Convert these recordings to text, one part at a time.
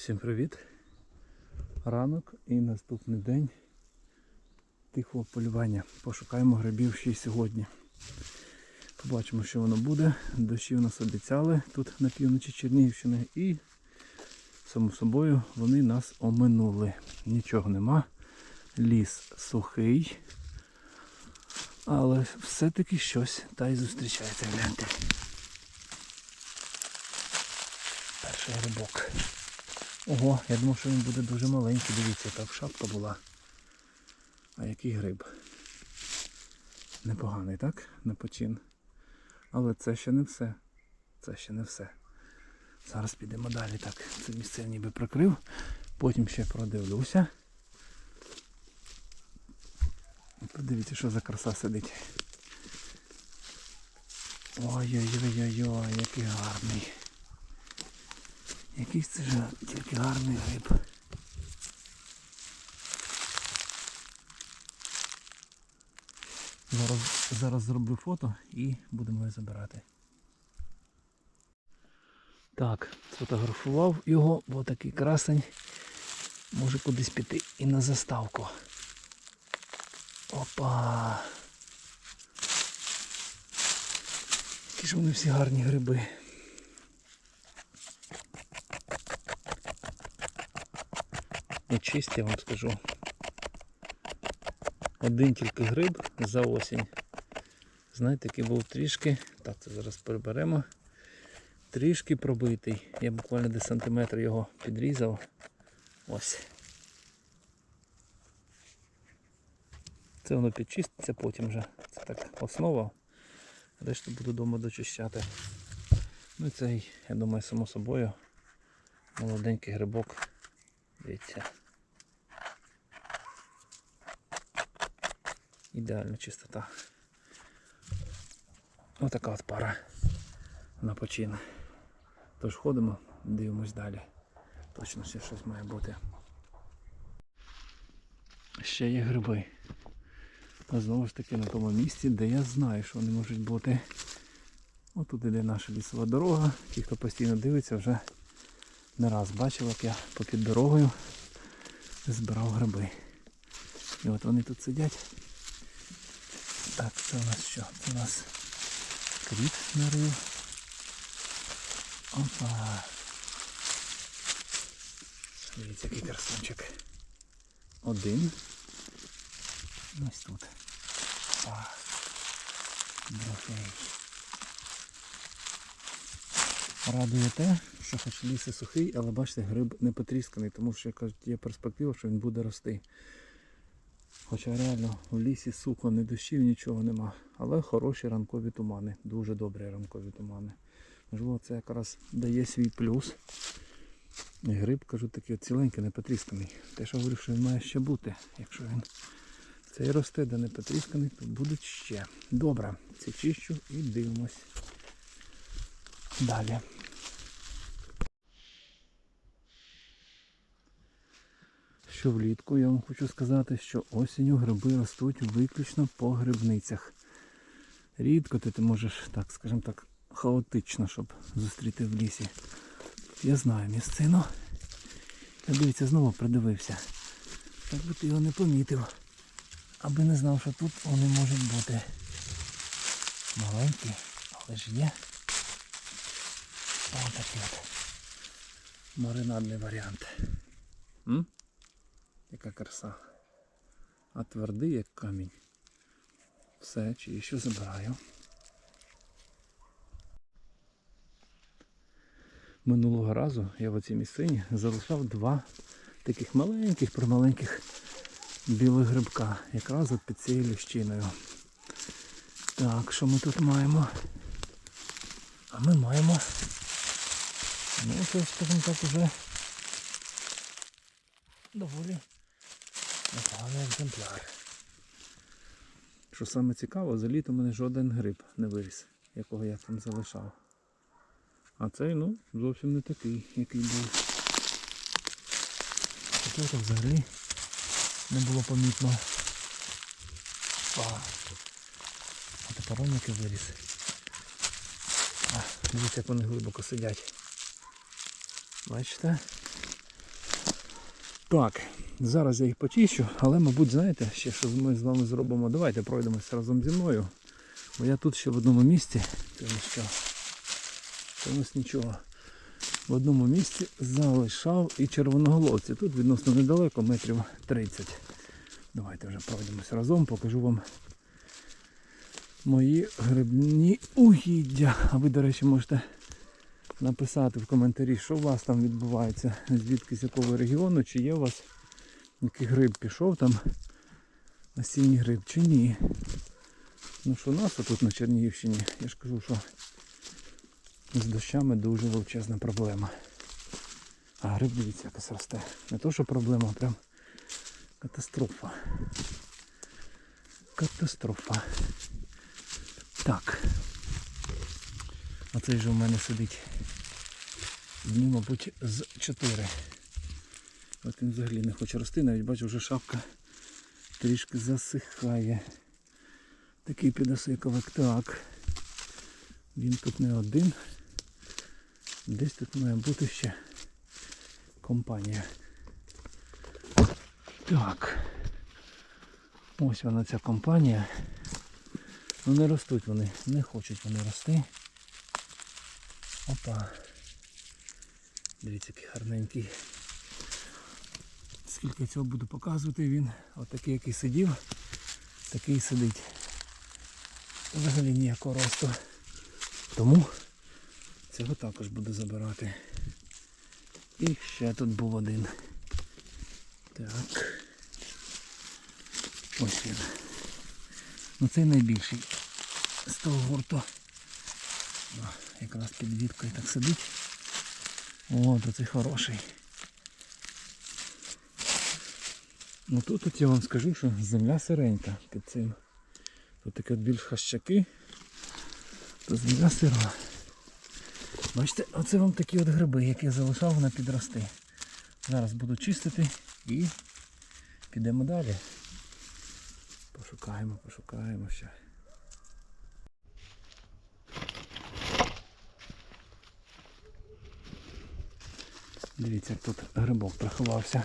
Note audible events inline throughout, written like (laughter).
Всім привіт! Ранок і наступний день тихого полювання. Пошукаємо грибів ще й сьогодні. Побачимо, що воно буде. Дощі у нас обіцяли тут на півночі Чернігівщини і само собою вони нас оминули. Нічого нема. Ліс сухий. Але все-таки щось та й зустрічається. Гляньте. Перший грибок. Ого, я думав, що він буде дуже маленький. Дивіться, яка шапка була. А який гриб. Непоганий, так? На почин. Але це ще не все. Це ще не все. Зараз підемо далі. Так, це місце ніби прикрив. Потім ще продивлюся. Подивіться, що за краса сидить. Ой-ой-ой-ой-ой, який гарний. Якийсь це ж тільки гарний гриб. Зараз, зараз зроблю фото і будемо його забирати. Так, сфотографував його, бо такий красень. Може кудись піти і на заставку. Опа! Які ж вони всі гарні гриби. І чисті, я вам скажу. Один тільки гриб за осінь. Знаєте, який був трішки. Так, це зараз приберемо. Трішки пробитий. Я буквально десь сантиметр його підрізав. Ось. Це воно підчиститься потім вже. Це так основа. Решту буду вдома дочищати. Ну і цей, я думаю, само собою. Молоденький грибок. Дивіться. Ідеальна чистота. Отака от пара на почин. Тож ходимо, дивимось далі. Точно ще щось має бути. Ще є гриби. А знову ж таки на тому місці, де я знаю, що вони можуть бути. Отут іде наша лісова дорога. Ті, хто постійно дивиться, вже не раз бачив, як я попід дорогою збирав гриби. І от вони тут сидять. Так, це у нас що? Це у нас кріт нарив. Опа. Дивіться, який красунчик. Один. Ось тут. А. Другий. Радує те, що хоч ліс і сухий, але бачите, гриб не потрісканий, тому що кажуть, є перспектива, що він буде рости. Хоча реально в лісі сухо, не дощів, нічого нема. Але хороші ранкові тумани, дуже добрі ранкові тумани. Можливо, це якраз дає свій плюс. І гриб, кажу, такий ціленький, не потрісканий. Те, що говорю, що він має ще бути. Якщо він цей росте, де не потрісканий, то будуть ще. Добре, це чищу і дивимось. Далі. Що влітку я вам хочу сказати, що осінню гриби ростуть виключно по грибницях. Рідко ти, ти можеш, так, скажімо так, хаотично, щоб зустріти в лісі. Я знаю місцину. Та дивіться, знову придивився. Так би ти його не помітив. Аби не знав, що тут вони можуть бути. Маленькі, але ж є. Ось такий от маринадний варіант. М? Яка краса. А твердий як камінь. Все, чи що забираю. Минулого разу я в оцій місцині залишав два таких маленьких, прималеньких білих грибка. Якраз от під цією ліщиною. Так, що ми тут маємо? А ми маємо. Ну, це, скажімо так, уже доволі непоганий екземпляр. Що саме цікаво, за літо мене жоден гриб не виріс, якого я там залишав. А цей, ну, зовсім не такий, який був. Такого взагалі не було помітно. А, а тепер он який виріс. А, дивіться, як вони глибоко сидять. Бачите? Так, зараз я їх почищу, але, мабуть, знаєте, ще що ми з вами зробимо. Давайте пройдемося разом зі мною. Бо я тут ще в одному місці, тому що комусь нічого. В одному місці залишав і червоноголовці. Тут відносно недалеко, метрів 30. Давайте вже пройдемось разом, покажу вам мої грибні угіддя. А ви, до речі, можете написати в коментарі, що у вас там відбувається, звідки з якого регіону, чи є у вас який гриб пішов там, осінній гриб, чи ні. Ну що у нас тут на Чернігівщині, я ж кажу, що з дощами дуже величезна проблема. А гриб, дивіться, якось росте. Не то, що проблема, а прям катастрофа. Катастрофа. Так. Оцей же у мене сидить дні, мабуть, з 4. От він взагалі не хоче рости, навіть бачу, вже шапка трішки засихає. Такий підосиковик. Так. Він тут не один. Десь тут має бути ще компанія. Так. Ось вона ця компанія. Ну не ростуть вони, не хочуть вони рости. Опа. Дивіться, який гарненький. Скільки цього буду показувати, він отакий, який сидів, такий сидить. Взагалі ніякого росту. Тому цього також буду забирати. І ще тут був один. Так. Ось він. Ну цей найбільший з того гурту. О, якраз під віткою так сидить. О, то цей хороший. Ну тут от я вам скажу, що земля сиренька під цим. Тут такі от більш хащаки, то земля сира. Бачите, оце вам такі от гриби, які я залишав на підрости. Зараз буду чистити і підемо далі. Пошукаємо, пошукаємо ще. Дивіться, як тут грибок приховався.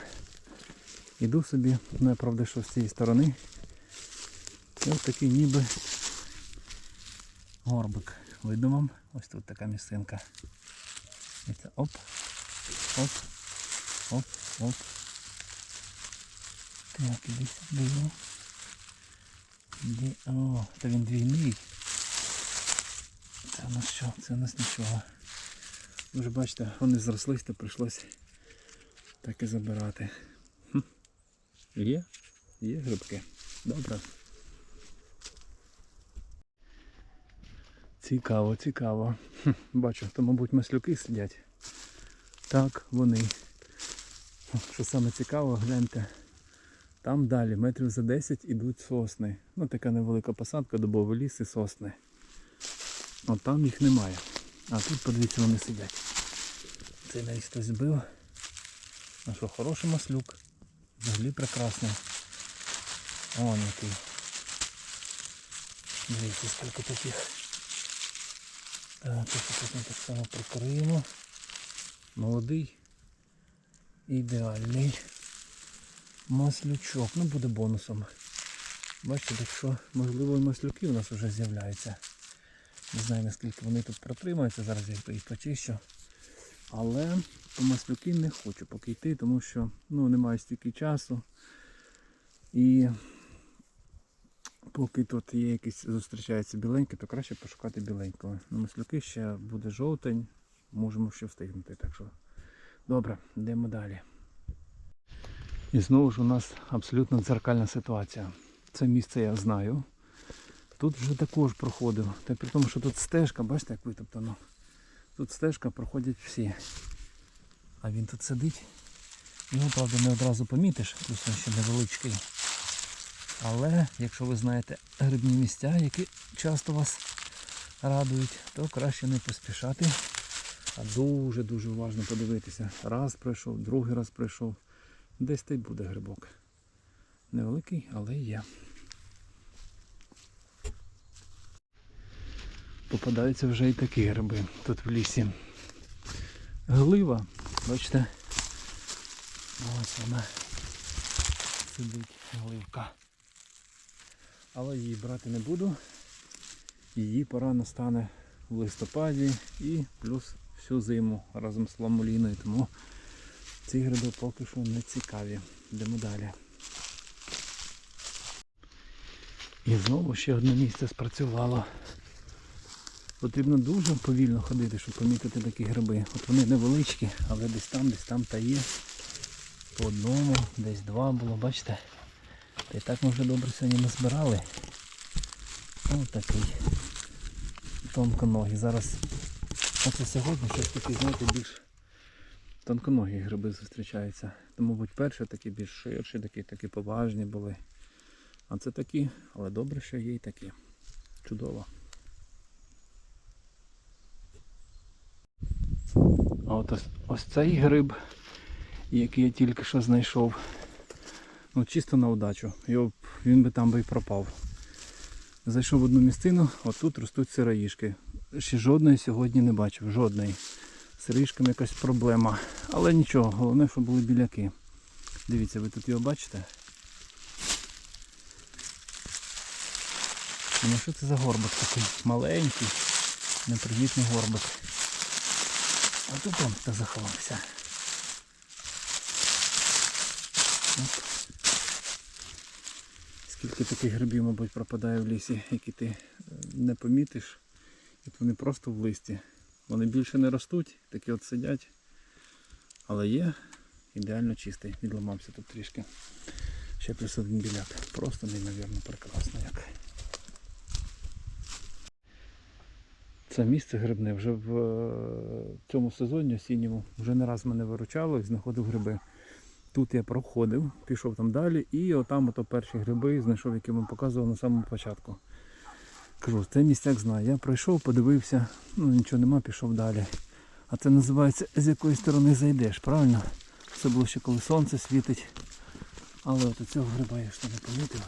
Іду собі, ну я правда, що з цієї сторони. Це ось такий ніби горбик. Видно вам? Ось тут така місцинка. І це оп, оп, оп, оп. Так, іди сюди. Іди. О, то він двійний. Це у нас що? Це у нас нічого. Ж бачите, вони зрослись, то прийшлось так і забирати. Є? Є грибки. Добре. Цікаво, цікаво. Хм, Бачу, то, мабуть, маслюки сидять. Так, вони. Що саме цікаво, гляньте. Там далі, метрів за 10 ідуть сосни. Ну, така невелика посадка, дубовий ліс і сосни. От там їх немає. А тут, подивіться, вони сидять. Цей навіть хтось збив. А що, хороший маслюк. Взагалі прекрасний. О, який. Дивіться, скільки таких. Так, тут ми так само прикриємо. Молодий. Ідеальний. Маслючок. Ну буде бонусом. Бачите, так що, можливо, і маслюки у нас вже з'являються. Не знаю наскільки вони тут протримаються, зараз я їх почищу. Але по маслюки не хочу поки йти, тому що ну, немає стільки часу. І поки тут є якісь зустрічаються біленькі, то краще пошукати біленького. На маслюки ще буде жовтень, можемо ще встигнути. Так що добре, йдемо далі. І знову ж у нас абсолютно дзеркальна ситуація. Це місце я знаю. Тут вже також проходив. Та при тому, що тут стежка, бачите, як витоптано. Тут стежка проходять всі. А він тут сидить. Його, правда, не одразу помітиш, плюс він ще невеличкий. Але якщо ви знаєте грибні місця, які часто вас радують, то краще не поспішати, а дуже-дуже уважно подивитися. Раз пройшов, другий раз пройшов. Десь та й буде грибок. Невеликий, але є. Попадаються вже і такі гриби тут в лісі. Глива, бачите, Ось вона сидить гливка. Але її брати не буду. Її пора настане в листопаді і плюс всю зиму разом з ламуліною. Тому ці гриби поки що не цікаві. Йдемо далі. І знову ще одне місце спрацювало. Потрібно дуже повільно ходити, щоб помітити такі гриби. От вони невеличкі, але десь там, десь там та є. По одному, десь два було, бачите? Та й так ми вже добре сьогодні назбирали. Ось такий тонконогі. Зараз оце сьогодні щось таке, знаєте, більш тонконогі гриби зустрічаються. То, мабуть, перші такі більш ширші, такі, такі поважні були. А це такі, але добре, що є і такі. Чудово. От ось, ось цей гриб, який я тільки що знайшов. Ну, чисто на удачу. Його, він би там би і пропав. Зайшов в одну місцину, отут ростуть сироїшки. Ще жодної сьогодні не бачив, жодної. З сироїшками якась проблема. Але нічого, головне, щоб були біляки. Дивіться, ви тут його бачите? Ну що це за горбик такий маленький, непривітний горбик. А тут он хто заховався. Оп. Скільки таких грибів, мабуть, пропадає в лісі, які ти е, не помітиш. І вони просто в листі. Вони більше не ростуть, такі от сидять. Але є ідеально чистий. Відламався тут трішки. Ще плюс один біляк. Просто неймовірно прекрасно як. Це місце грибне вже в е, цьому сезоні осінньому вже не раз мене виручало і знаходив гриби. Тут я проходив, пішов там далі і отам ото перші гриби знайшов, які вам показував на самому початку. Кажу, це місцяк знаю. Я пройшов, подивився, ну нічого нема, пішов далі. А це називається з якої сторони зайдеш, правильно? Це було ще коли сонце світить. Але от цього гриба я ще не помітив.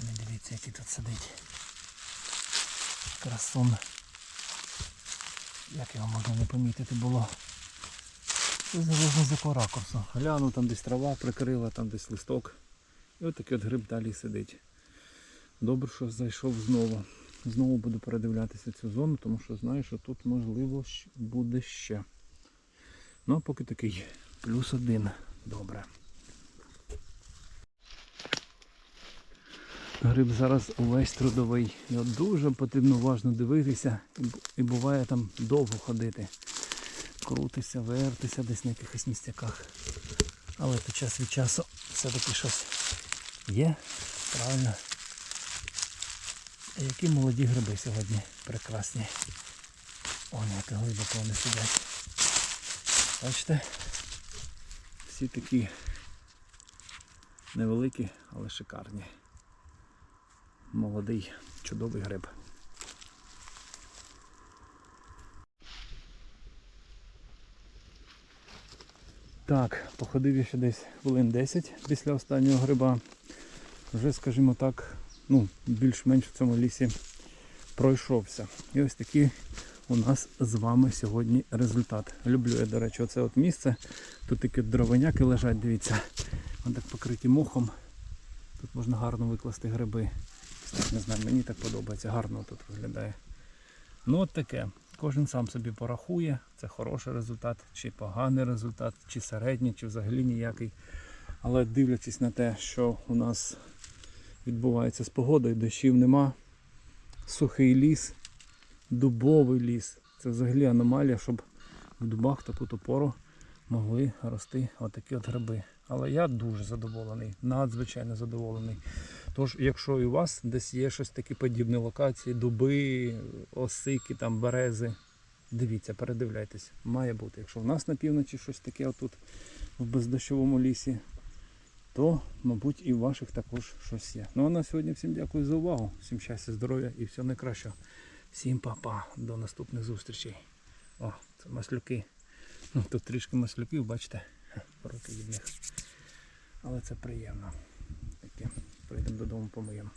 Не дивіться, який тут сидить. Красун. Як його можна не помітити було? Це залежно з ракурсу. Гляну, там десь трава прикрила, там десь листок. І от такий от гриб далі сидить. Добре, що зайшов знову. Знову буду передивлятися цю зону, тому що знаю, що тут можливо буде ще. Ну а поки такий плюс один. Добре. Гриб зараз увесь трудовий. Його дуже потрібно уважно дивитися і буває там довго ходити. Крутися, вертися десь на якихось місцяках. Але то час від часу все-таки щось є. Правильно. Які молоді гриби сьогодні прекрасні. О, як глибоко вони сидять. Бачите? Всі такі невеликі, але шикарні. Молодий, чудовий гриб. Так, походив я ще десь хвилин 10 після останнього гриба. Вже, скажімо так, ну, більш-менш в цьому лісі пройшовся. І ось такий у нас з вами сьогодні результат. Люблю я, до речі, оце от місце. Тут такі дровиняки лежать, дивіться. Вони так покриті мохом. Тут можна гарно викласти гриби. Не знаю, мені так подобається, гарно тут виглядає. Ну от таке. Кожен сам собі порахує, це хороший результат, чи поганий результат, чи середній, чи взагалі ніякий. Але дивлячись на те, що у нас відбувається з погодою, дощів нема, сухий ліс, дубовий ліс. Це взагалі аномалія, щоб в дубах таку пору могли рости отакі от гриби. Але я дуже задоволений, надзвичайно задоволений. Тож, якщо і у вас десь є щось такі подібні локації, дуби, осики, там, берези, дивіться, передивляйтесь, має бути. Якщо в нас на півночі щось таке отут в бездощовому лісі, то, мабуть, і в ваших також щось є. Ну а на сьогодні всім дякую за увагу, всім щастя, здоров'я і всього найкращого. Всім па-па, до наступних зустрічей. О, це маслюки. Ну, Тут трішки маслюків, бачите, (laughs) руки від них. Але це приємно. Прийдемо додому помиємо.